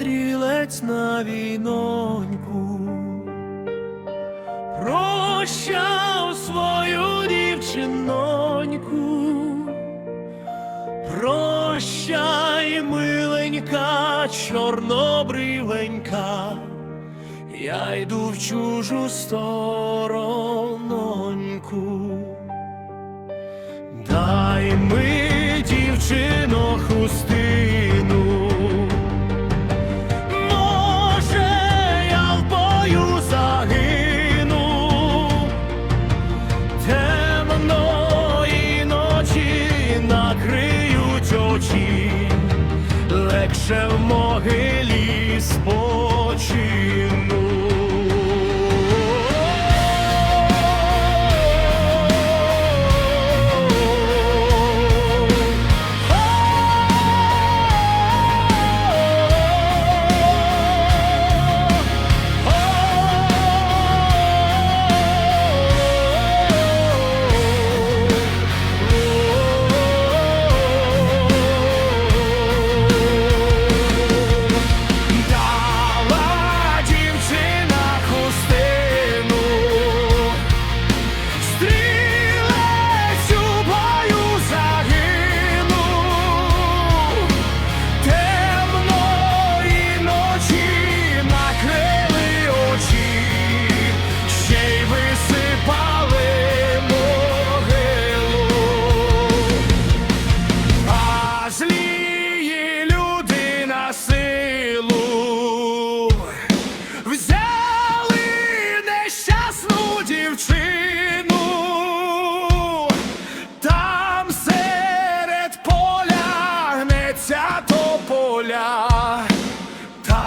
стрілець на війноньку, прощав свою дівчиноньку, прощай, миленька, чорнобривенька, я йду в чужу сторононьку. Дай ми дівчинку темної ночі накриють очі, легше в могилі спокій.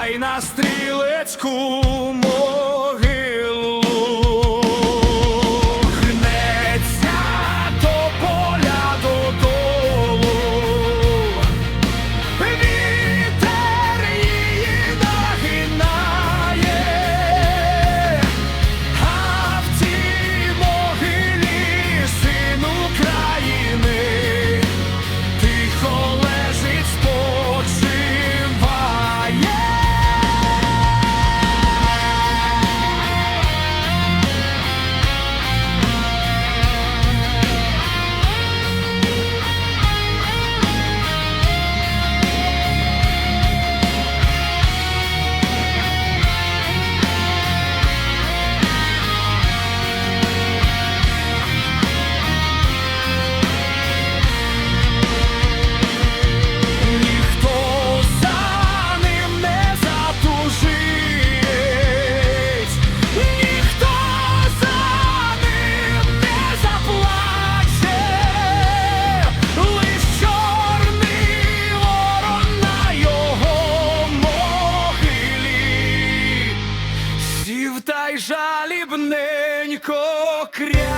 Дай на стрілецьку. жалібненько кря.